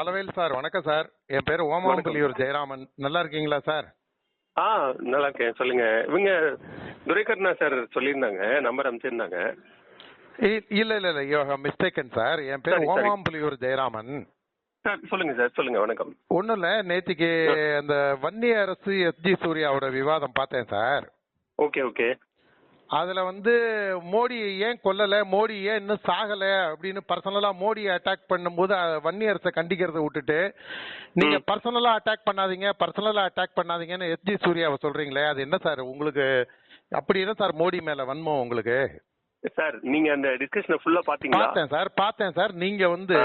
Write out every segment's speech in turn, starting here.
Palavel sir வணக்கம் sir. என் பேர் ஓமாம்புலியூர் ஜெயராமன். நல்லா இருக்கீங்களா சார்? ஆ நல்லா இருக்கேன். சொல்லுங்க. இவங்க துரைகர்ணா சார் சொல்லியிருந்தாங்க. நம்பர் அனுப்பிச்சிருந்தாங்க. இல்ல இல்ல இல்ல. யூ மிஸ்டேக்கன் சார் என் பேர். ஓமாம்புலியூர் ஜெயராமன். சார் சொல்லுங்க சார். சொல்லுங்க. வணக்கம். ஒண்ணும் இல்ல. நேத்திக்கு அந்த வன்னிய அரசு எஸ்ஜி சூர்யாவோட விவாதம் பார்த்தேன் சார். Okay okay. அதுல வந்து மோடி ஏன் கொல்லல மோடி ஏன் இன்னும் சாகல அப்படின்னு பர்சனலா மோடியை அட்டாக் பண்ணும்போது அஹ், வன்னி அரசை கண்டிக்கிறத விட்டுட்டு நீங்க. பர்சனலா அட்டாக் பண்ணாதீங்க பர்சனலா அட்டாக் பண்ணாதீங்கன்னு எஸ்ஜி சூர்யாவை சொல்றீங்களே அது என்ன சார் உங்களுக்கு அப்படி என்ன சார் மோடி மேல வன்மம் உங்களுக்கு சார் நீங்க அந்த டிஸ்கஷனை ஃபுல்லா பாத்தீங்களா பார்த்தேன் சார் பார்த்தேன் சார் நீங்க வந்து.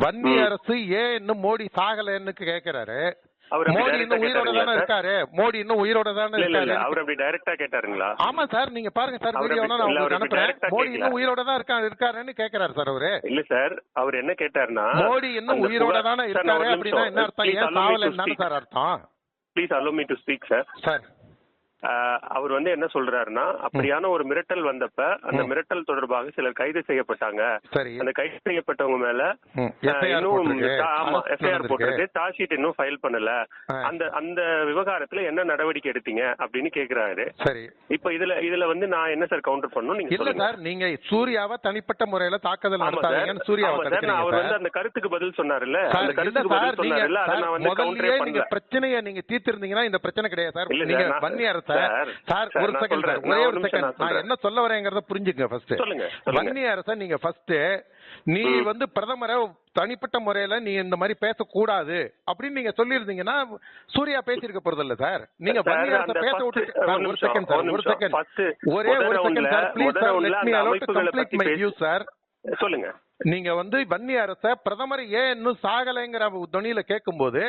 வன்னி. அரசு ஏன் இன்னும் மோடி சாகலன்னு கேக்குறாரு அவர் மோடி இன்னும் உயிரோட தானே? இருக்காரு மோடி இன்னும் உயிரோட தானே இல்ல இல்ல இல்ல இருக்காரு அவர் அப்படி டைரக்டா கேட்டாருங்களா ஆமா சார் நீங்க பாருங்க சார் வீடியோ நான் உங்களுக்கு அனுப்புறேன் மோடி. இன்னும் உயிரோட தான் இருக்கா இருக்காருன்னு கேக்குறாரு சார் அவரு இல்ல சார் அவர் என்ன கேட்டாருன்னா மோடி இன்னும் உயிரோட தானே இருக்காரு அப்படின்னா. என்ன அர்த்தம் ஏன் சாவலன்னு. சார் அர்த்தம் please allow me to speak sir sir அவர் வந்து என்ன சொல்றாருன்னா அப்படியான ஒரு மிரட்டல் வந்தப்ப அந்த. மிரட்டல் தொடர்பாக சிலர் கைது செய்யப்பட்டாங்க. அந்த கைது செய்யப்பட்டவங்க மேல இன்னும் ஆமா எஃப்ஐஆர். போட்டிருக்கு. சார்ஜ் ஷீட் இன்னும் ஃபைல் பண்ணல. அந்த அந்த விவகாரத்துல என்ன நடவடிக்கை எடுத்தீங்க அப்படின்னு கேக்குறாரு. சரி. இப்ப இதுல இதுல வந்து நான் என்ன சார் கவுண்டர் பண்ணணும்? நீங்க இல்ல சார் நீங்க சூர்யாவை தனிப்பட்ட முறையில தாக்குதல் நடத்தாதீங்கன்னு சூர்யாவை அவர் வந்து அந்த கருத்துக்கு பதில் சொன்னாருல்ல. அந்த இல்ல கருத்துக்கு பதில் சொன்னாருல்ல. அதை நான் வந்து கவுண்டரே பண்ணல. பிரச்சனையை நீங்க தீர்த்திருந்தீங்கன்னா இந்த பிரச்சனை கிடையாது சார் நீங்க சார், நான்- Vanni Arasu sir, sir sir, ஒரு செகண்ட். சார் ஒரே ஒரு செகண்ட் நான். என்ன சொல்ல வரேங்கிறத புரிஞ்சுங்க ஃபர்ஸ்ட் வன்னி அரச நீங்க ஃபர்ஸ்ட் நீ. வந்து பிரதமரை தனிப்பட்ட முறையில நீ இந்த மாதிரி பேசக்கூடாது அப்படின்னு நீங்க சொல்லியிருந்தீங்கன்னா சூர்யா பேசியிருக்க போறது இல்ல சார் நீங்க பேச விட்டு ஒரு செகண்ட் சார் ஒரு. செகண்ட் ஒரே ஒரு second sir please sir let me allow to complete my view sir சொல்லுங்க நீங்க வந்து வன்னி அரச பிரதமர் ஏன் இன்னும் சாகலைங்கிற துணியில கேட்கும்போது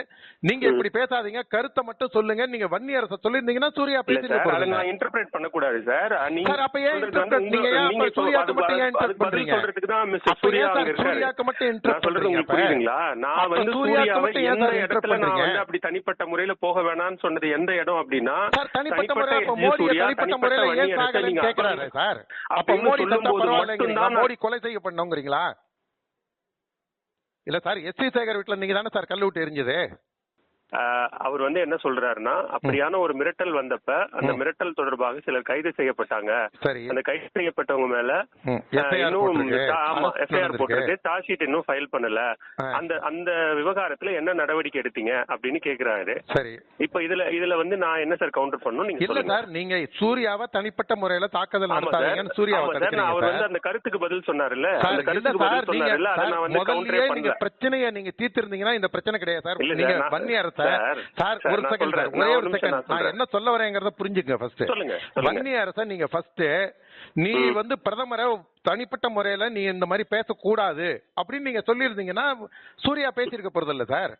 நீங்க ம். இப்படி பேசாதீங்க கருத்தை மட்டும் சொல்லுங்க நீங்க வன்னி அரச சொல்லியிருந்தீங்கன்னா சூர்யா போறது நான் இன்டர்பிரேட் பண்ணக்கூடாது சார் நீங்க சார், அப்ப ஏன் நீங்க ஏன் நீங்க சூர்யாக்கு மட்டும் ஏன் பண்றீங்க? சொல்றதுக்கு தான் அப்ப சூர்யா சூர்யாக்கு மட்டும் interpret சொல்றது உங்களுக்கு புரியுதுங்களா நான் வந்து சூர்யாவை மட்டும் எந்த இடத்துல நான்? வந்து அப்படி தனிப்பட்ட முறையில போக வேணாம்னு சொன்னது எந்த இடம் அப்படின்னா தனிப்பட்ட முறையில அப்ப. மோடி தனிப்பட்ட முறையில ஏன் சாகலைன்னு நீங்க கேக்குறாரு சார் அப்ப மோடி சொல்லும்போது பரவாயில்லைங்கிறீங்களா மட்டும்தான் மோடி கொலை செய்யப்படணுங்கிறீங்களா இல்ல சார் எஸ் சி சேகர் வீட்டில் நீங்க தானே சார் கல்லு விட்டு எரிஞ்சது? அவர் வந்து என்ன சொல்றாருன்னா அப்படியான ஒரு மிரட்டல் வந்தப்ப அந்த. மிரட்டல் தொடர்பாக சிலர் கைது செய்யப்பட்டாங்க. அந்த கைது செய்யப்பட்டவங்க மேல இன்னும் ஆமா எஃப்ஐஆர். போட்டிருக்கு. சார்ஜ் ஷீட் இன்னும் ஃபைல் பண்ணல. அந்த அந்த விவகாரத்துல என்ன நடவடிக்கை எடுத்தீங்க அப்படின்னு கேக்குறாரு. இப்ப இதுல இதுல வந்து நான் என்ன சார் கவுண்டர் பண்ணணும்? நீங்க இல்ல சார் நீங்க சூர்யாவை தனிப்பட்ட முறையில தாக்குதல் நடத்தாதீங்கன்னு சூர்யாவை அவர் வந்து அந்த கருத்துக்கு பதில் சொன்னாருல்ல. அந்த கருத்துக்கு பதில் சொன்னாருல்ல. அதை நான் வந்து கவுண்டரே பண்ணல. பிரச்சனையை நீங்க தீர்த்திருந்தீங்கன்னா இந்த பிரச்சனை கிடையாது சார். இல்ல நீங்க சார், நான் வன்னி அரச சார், சார் ஒரு செகண்ட். சார் ஒரே ஒரு செகண்ட் நான். என்ன சொல்ல வரேங்கிறத புரிஞ்சுங்க ஃபர்ஸ்ட் சொல்லுங்க சொல்லுங்க வன்னி அரச நீங்க ஃபர்ஸ்ட் நீ. வந்து பிரதமரை தனிப்பட்ட முறையில நீ இந்த மாதிரி பேசக்கூடாது அப்படின்னு நீங்க சொல்லியிருந்தீங்கன்னா சூர்யா பேசியிருக்க போறது இல்ல சார்